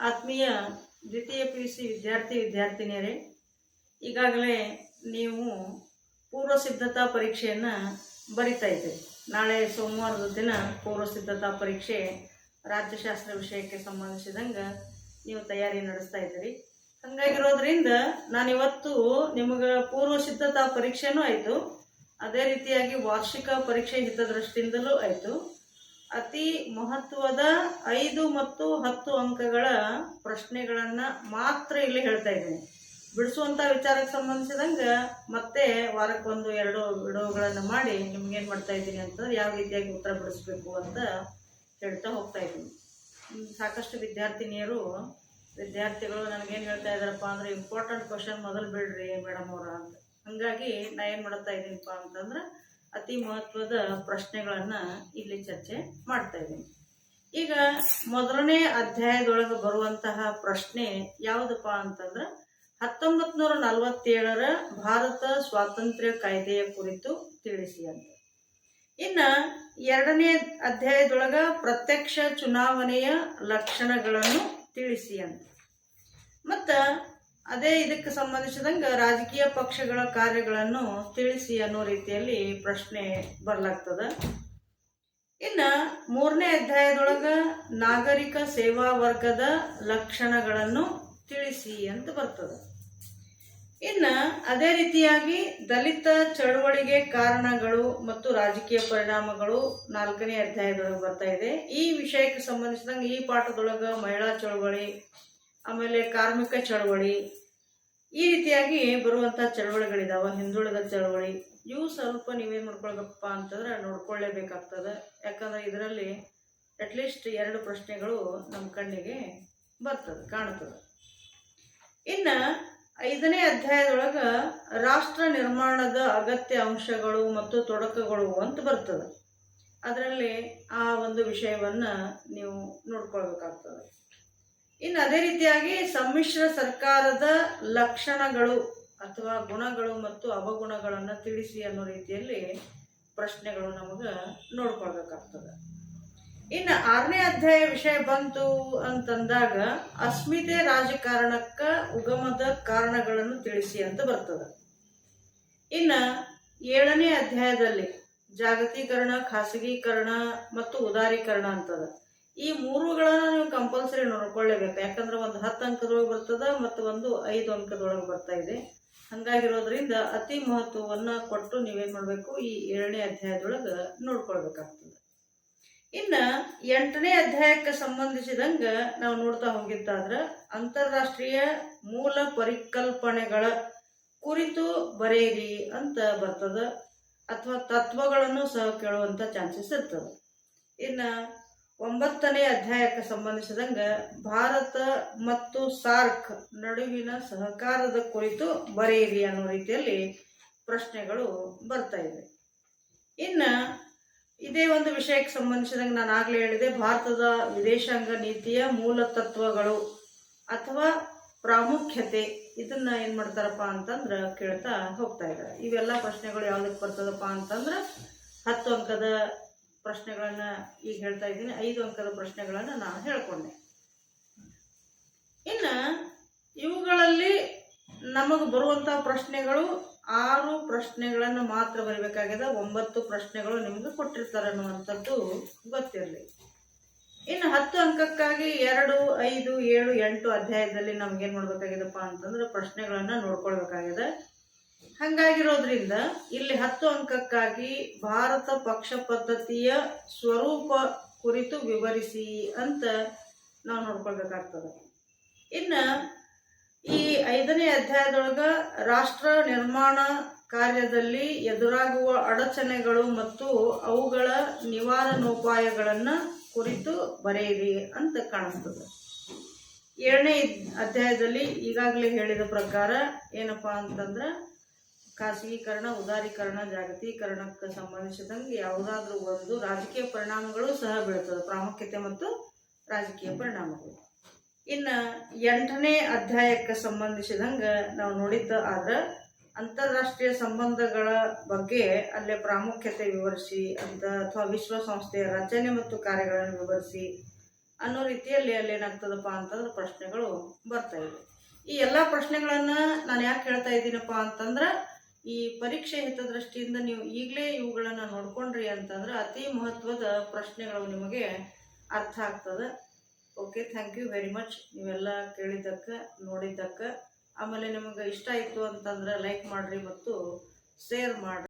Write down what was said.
ಆತ್ಮೀಯ ದ್ವಿತೀಯ P U C ವಿದ್ಯಾರ್ಥಿ, ವಿದ್ಯಾರ್ಥಿನಿಯರೇ, ಈಗಾಗಲೇ ನೀವು ಪೂರ್ವ ಸಿದ್ಧತಾ ಪರೀಕ್ಷೆಯನ್ನು ಬರಿತಾ ಇದ್ದೀರಿ. ನಾಳೆ ಸೋಮವಾರದ ದಿನ ಪೂರ್ವ ಸಿದ್ಧತಾ ಪರೀಕ್ಷೆ ರಾಜ್ಯಶಾಸ್ತ್ರ ವಿಷಯಕ್ಕೆ ಸಂಬಂಧಿಸಿದಂಗೆ ನೀವು ತಯಾರಿ ನಡೆಸ್ತಾ ಇದ್ದೀರಿ. ಹಂಗಾಗಿರೋದ್ರಿಂದ ನಾನಿವತ್ತು ನಿಮಗೆ ಪೂರ್ವ ಸಿದ್ಧತಾ ಪರೀಕ್ಷೆನೂ ಆಯಿತು. ಅದೇ ರೀತಿಯಾಗಿ ವಾರ್ಷಿಕ ಪರೀಕ್ಷೆ ಹಿತದೃಷ್ಟಿಯಿಂದಲೂ ಆಯಿತು. ಅತಿ ಮಹತ್ವದ ಐದು ಮತ್ತು ಹತ್ತು ಅಂಕಗಳ ಪ್ರಶ್ನೆಗಳನ್ನು ಮಾತ್ರ ಇಲ್ಲಿ ಹೇಳ್ತಾ ಇದ್ದೀನಿ. ಬಿಡಿಸುವಂಥ ವಿಚಾರಕ್ಕೆ ಸಂಬಂಧಿಸಿದಂಗೆ ಮತ್ತೆ ವಾರಕ್ಕೊಂದು ಎರಡು ವಿಡಿಯೋಗಳನ್ನು ಮಾಡಿ ನಿಮ್ಗೇನು ಮಾಡ್ತಾ ಇದ್ದೀನಿ ಅಂತಂದ್ರೆ ಯಾವ ರೀತಿಯಾಗಿ ಉತ್ತರ ಬಿಡಿಸ್ಬೇಕು ಅಂತ ಹೇಳ್ತಾ ಹೋಗ್ತಾ ಇದ್ದೀನಿ. ಸಾಕಷ್ಟು ವಿದ್ಯಾರ್ಥಿನಿಯರು, ವಿದ್ಯಾರ್ಥಿಗಳು ನನಗೇನು ಹೇಳ್ತಾ ಇದ್ದಾರಪ್ಪ ಅಂದರೆ ಇಂಪಾರ್ಟೆಂಟ್ ಕ್ವಶನ್ ಮೊದಲು ಬಿಡ್ರಿ ಮೇಡಮ್ ಅವರ ಅಂತ. ಹಾಗಾಗಿ ನಾ ಏನು ಮಾಡ್ತಾ ಇದ್ದೀನಪ್ಪ ಅಂತಂದ್ರೆ ಅತಿ ಮಹತ್ವದ ಪ್ರಶ್ನೆಗಳನ್ನು ಇಲ್ಲಿ ಚರ್ಚೆ ಮಾಡ್ತಾ ಇದ್ದೀನಿ. ಈಗ ಮೊದಲನೇ ಅಧ್ಯಾಯದೊಳಗೆ ಬರುವಂತಹ ಪ್ರಶ್ನೆ ಯಾವುದಪ್ಪ ಅಂತಂದ್ರೆ ಹತ್ತೊಂಬತ್ ನೂರ ನಲವತ್ತೇಳರ ಭಾರತ ಸ್ವಾತಂತ್ರ್ಯ ಕಾಯ್ದೆಯ ಕುರಿತು ತಿಳಿಸಿ ಅಂತ. ಇನ್ನ ಎರಡನೇ ಅಧ್ಯಾಯದೊಳಗ ಪ್ರತ್ಯಕ್ಷ ಚುನಾವಣೆಯ ಲಕ್ಷಣಗಳನ್ನು ತಿಳಿಸಿ ಅಂತ. ಮತ್ತು ಅದೇ ಇದಕ್ಕೆ ಸಂಬಂಧಿಸಿದಂಗೆ ರಾಜಕೀಯ ಪಕ್ಷಗಳ ಕಾರ್ಯಗಳನ್ನು ತಿಳಿಸಿ ಅನ್ನೋ ರೀತಿಯಲ್ಲಿ ಪ್ರಶ್ನೆ ಬರ್ಲಾಗ್ತದ. ಇನ್ನು ಮೂರನೇ ಅಧ್ಯಾಯದೊಳಗ ನಾಗರಿಕ ಸೇವಾ ವರ್ಗದ ಲಕ್ಷಣಗಳನ್ನು ತಿಳಿಸಿ ಅಂತ ಬರ್ತದೆ. ಇನ್ನು ಅದೇ ರೀತಿಯಾಗಿ ದಲಿತ ಚಳವಳಿಗೆ ಕಾರಣಗಳು ಮತ್ತು ರಾಜಕೀಯ ಪರಿಣಾಮಗಳು ನಾಲ್ಕನೇ ಅಧ್ಯಾಯದೊಳಗೆ ಬರ್ತಾ ಇದೆ. ಈ ವಿಷಯಕ್ಕೆ ಸಂಬಂಧಿಸಿದಂಗೆ ಈ ಪಾಠದೊಳಗೆ ಮಹಿಳಾ ಚಳವಳಿ ಆಮೇಲೆ ಕಾರ್ಮಿಕ ಚಳವಳಿ. ಈ ರೀತಿಯಾಗಿ ಬರುವಂಥ ಚಳವಳಿಗಳಿದಾವೆ, ಹಿಂದುಳಿದ ಚಳವಳಿ. ಇವು ಸ್ವಲ್ಪ ನೀವೇನು ಮಾಡ್ಕೊಳ್ಬೇಕಪ್ಪ ಅಂತಂದ್ರೆ ನೋಡ್ಕೊಳ್ಳೇಬೇಕಾಗ್ತದೆ ಯಾಕಂದ್ರೆ ಇದರಲ್ಲಿ ಅಟ್ಲೀಸ್ಟ್ ಎರಡು ಪ್ರಶ್ನೆಗಳು ನಮ್ಮ ಕಣ್ಣಿಗೆ ಬರ್ತದೆ, ಕಾಣ್ತದೆ. ಇನ್ನು ಐದನೇ ಅಧ್ಯಾಯದೊಳಗೆ ರಾಷ್ಟ್ರ ನಿರ್ಮಾಣದ ಅಗತ್ಯ ಅಂಶಗಳು ಮತ್ತು ತೊಡಕುಗಳು ಅಂತ ಬರ್ತದೆ. ಅದರಲ್ಲಿ ಆ ಒಂದು ವಿಷಯವನ್ನು ನೀವು ನೋಡ್ಕೊಳ್ಬೇಕಾಗ್ತದೆ. ಇನ್ನು ಅದೇ ರೀತಿಯಾಗಿ ಸಮ್ಮಿಶ್ರ ಸರ್ಕಾರದ ಲಕ್ಷಣಗಳು ಅಥವಾ ಗುಣಗಳು ಮತ್ತು ಅವಗುಣಗಳನ್ನು ತಿಳಿಸಿ ಅನ್ನೋ ರೀತಿಯಲ್ಲಿ ಪ್ರಶ್ನೆಗಳು ನಮಗೆ ನೋಡ್ಕೊಳ್ಬೇಕಾಗ್ತದೆ. ಇನ್ನು ಆರನೇ ಅಧ್ಯಾಯ ವಿಷಯ ಬಂತು ಅಂತಂದಾಗ ಅಸ್ಮಿತೆ ರಾಜಕಾರಣಕ್ಕ ಉಗಮದ ಕಾರಣಗಳನ್ನು ತಿಳಿಸಿ ಅಂತ ಬರ್ತದೆ. ಇನ್ನು ಏಳನೇ ಅಧ್ಯಾಯದಲ್ಲಿ ಜಾಗತೀಕರಣ, ಖಾಸಗೀಕರಣ ಮತ್ತು ಉದಾರೀಕರಣ ಅಂತದ. ಈ ಮೂರುಗಳನ್ನ ನೀವು ಕಂಪಲ್ಸರಿ ನೋಡ್ಕೊಳ್ಳೇಬೇಕು. ಯಾಕಂದ್ರೆ ಒಂದು ಹತ್ತು ಅಂಕದೊಳಗೆ ಬರ್ತದ ಮತ್ತು ಒಂದು ಐದು ಅಂಕದೊಳಗೆ ಬರ್ತಾ ಇದೆ. ಹಂಗಾಗಿರೋದ್ರಿಂದ ಅತಿ ಮಹತ್ವವನ್ನು ಕೊಟ್ಟು ನೀವೇನು ಮಾಡಬೇಕು? ಈ ಏಳನೇ ಅಧ್ಯಾಯದೊಳಗೆ ನೋಡ್ಕೊಳ್ಬೇಕಾಗ್ತದೆ. ಇನ್ನು ಎಂಟನೇ ಅಧ್ಯಾಯಕ್ಕೆ ಸಂಬಂಧಿಸಿದಂಗೆ ನಾವು ನೋಡ್ತಾ ಹೋಗಿದ್ದಾದ್ರೆ ಅಂತಾರಾಷ್ಟ್ರೀಯ ಮೂಲ ಪರಿಕಲ್ಪನೆಗಳ ಕುರಿತು ಬರೆಯಿರಿ ಅಂತ ಬರ್ತದ. ಅಥವಾ ತತ್ವಗಳನ್ನು ಸಹ ಕೇಳುವಂಥ ಚಾನ್ಸಸ್ ಇರ್ತದೆ. ಇನ್ನು ಒಂಬತ್ತನೇ ಅಧ್ಯಾಯಕ್ಕೆ ಸಂಬಂಧಿಸಿದಂಗೆ ಭಾರತ ಮತ್ತು ಸಾರ್ಕ್ ನಡುವಿನ ಸಹಕಾರದ ಕುರಿತು ಬರೆಯಿರಿ ಅನ್ನೋ ರೀತಿಯಲ್ಲಿ ಪ್ರಶ್ನೆಗಳು ಬರ್ತಾ ಇದೆ. ಇನ್ನು ಇದೇ ಒಂದು ವಿಷಯಕ್ಕೆ ಸಂಬಂಧಿಸಿದಂಗೆ ನಾನು ಆಗಲೇ ಹೇಳಿದೆ, ಭಾರತದ ವಿದೇಶಾಂಗ ನೀತಿಯ ಮೂಲ ತತ್ವಗಳು ಅಥವಾ ಪ್ರಾಮುಖ್ಯತೆ, ಇದನ್ನ ಏನು ಮಾಡ್ತಾರಪ್ಪ ಅಂತಂದ್ರೆ ಕೇಳ್ತಾ ಹೋಗ್ತಾ ಇದ್ದಾರೆ. ಇವೆಲ್ಲ ಪ್ರಶ್ನೆಗಳು ಯಾವ್ದಕ್ಕೆ ಬರ್ತದಪ್ಪ ಅಂತಂದ್ರೆ ಹತ್ತು ಅಂಕದ ಪ್ರಶ್ನೆಗಳನ್ನ ಈಗ ಹೇಳ್ತಾ ಇದ್ದೀನಿ. ಐದು ಅಂಕದ ಪ್ರಶ್ನೆಗಳನ್ನು ನಾನು ಹೇಳ್ಕೊಂಡೆ. ಇನ್ನು ಇವುಗಳಲ್ಲಿ ನಮಗೆ ಬರುವಂಥ ಪ್ರಶ್ನೆಗಳು ಆರು ಪ್ರಶ್ನೆಗಳನ್ನು ಮಾತ್ರ ಬರಬೇಕಾಗಿದೆ. ಒಂಬತ್ತು ಪ್ರಶ್ನೆಗಳು ನಿಮಗೆ ಕೊಟ್ಟಿರ್ತಾರೆ ಅನ್ನುವಂಥದ್ದು ಗೊತ್ತಿರಲಿ. ಇನ್ನು ಹತ್ತು ಅಂಕಕ್ಕಾಗಿ ಎರಡು, ಐದು, ಏಳು, ಎಂಟು ಅಧ್ಯಾಯದಲ್ಲಿ ನಮ್ಗೆ ಏನು ಮಾಡಬೇಕಾಗಿದೆಪ್ಪ ಅಂತಂದ್ರೆ ಪ್ರಶ್ನೆಗಳನ್ನು ನೋಡ್ಕೊಳ್ಬೇಕಾಗಿದೆ. ಹಂಗಾಗಿರೋದ್ರಿಂದ ಇಲ್ಲಿ ಹತ್ತು ಅಂಕಕ್ಕಾಗಿ ಭಾರತ ಪಕ್ಷ ಪದ್ಧತಿಯ ಸ್ವರೂಪ ಕುರಿತು ವಿವರಿಸಿ ಅಂತ ನಾವು ನೋಡ್ಕೊಳ್ಬೇಕಾಗ್ತದೆ. ಇನ್ನು ಈ ಐದನೇ ಅಧ್ಯಾಯದೊಳಗ ರಾಷ್ಟ್ರ ನಿರ್ಮಾಣ ಕಾರ್ಯದಲ್ಲಿ ಎದುರಾಗುವ ಅಡಚಣೆಗಳು ಮತ್ತು ಅವುಗಳ ನಿವಾರಣೋಪಾಯಗಳನ್ನು ಕುರಿತು ಬರೆಯಿರಿ ಅಂತ ಕಾಣಿಸ್ತದೆ. ಏಳನೇ ಅಧ್ಯಾಯದಲ್ಲಿ ಈಗಾಗಲೇ ಹೇಳಿದ ಪ್ರಕಾರ ಏನಪ್ಪಾ ಅಂತಂದ್ರೆ ಖಾಸಗೀಕರಣ, ಉದಾರೀಕರಣ, ಜಾಗತೀಕರಣಕ್ಕೆ ಸಂಬಂಧಿಸಿದಂಗೆ ಯಾವುದಾದ್ರೂ ಒಂದು ರಾಜಕೀಯ ಪರಿಣಾಮಗಳು ಸಹ ಬೀಳ್ತದೆ. ಪ್ರಾಮುಖ್ಯತೆ ಮತ್ತು ರಾಜಕೀಯ ಪರಿಣಾಮಗಳು. ಇನ್ನು ಎಂಟನೇ ಅಧ್ಯಾಯಕ್ಕೆ ಸಂಬಂಧಿಸಿದಂಗೆ ನಾವು ನೋಡಿದ್ದ ಆದ್ರೆ ಅಂತಾರಾಷ್ಟ್ರೀಯ ಸಂಬಂಧಗಳ ಬಗ್ಗೆ ಅಲ್ಲೇ ಪ್ರಾಮುಖ್ಯತೆ ವಿವರಿಸಿ ಅಂತ ಅಥವಾ ವಿಶ್ವಸಂಸ್ಥೆಯ ರಚನೆ ಮತ್ತು ಕಾರ್ಯಗಳನ್ನು ವಿವರಿಸಿ ಅನ್ನೋ ರೀತಿಯಲ್ಲಿ ಅಲ್ಲಿ ಏನಾಗ್ತದಪ್ಪ ಅಂತಂದ್ರೆ ಪ್ರಶ್ನೆಗಳು ಬರ್ತಾ ಇವೆ. ಈ ಎಲ್ಲ ಪ್ರಶ್ನೆಗಳನ್ನು ನಾನು ಯಾಕೆ ಹೇಳ್ತಾ ಇದ್ದೀನಪ್ಪ ಅಂತಂದ್ರೆ ಈ ಪರೀಕ್ಷೆ ಹಿತದೃಷ್ಟಿಯಿಂದ ನೀವು ಈಗಲೇ ಇವುಗಳನ್ನು ನೋಡ್ಕೊಂಡ್ರಿ ಅಂತಂದ್ರೆ ಅತಿ ಮಹತ್ವದ ಪ್ರಶ್ನೆಗಳು ನಿಮಗೆ ಅರ್ಥ ಆಗ್ತದೆ. Okay thank you very much ನೀವೆಲ್ಲ ಕೇಳಿದ್ದಕ್ಕೆ, ನೋಡಿದ್ದಕ್ಕೆ, ಆಮೇಲೆ ನಿಮಗೆ ಇಷ್ಟ ಆಯಿತು ಅಂತಂದ್ರೆ ಲೈಕ್ ಮಾಡಿರಿ ಮತ್ತು ಶೇರ್ ಮಾಡಿರಿ.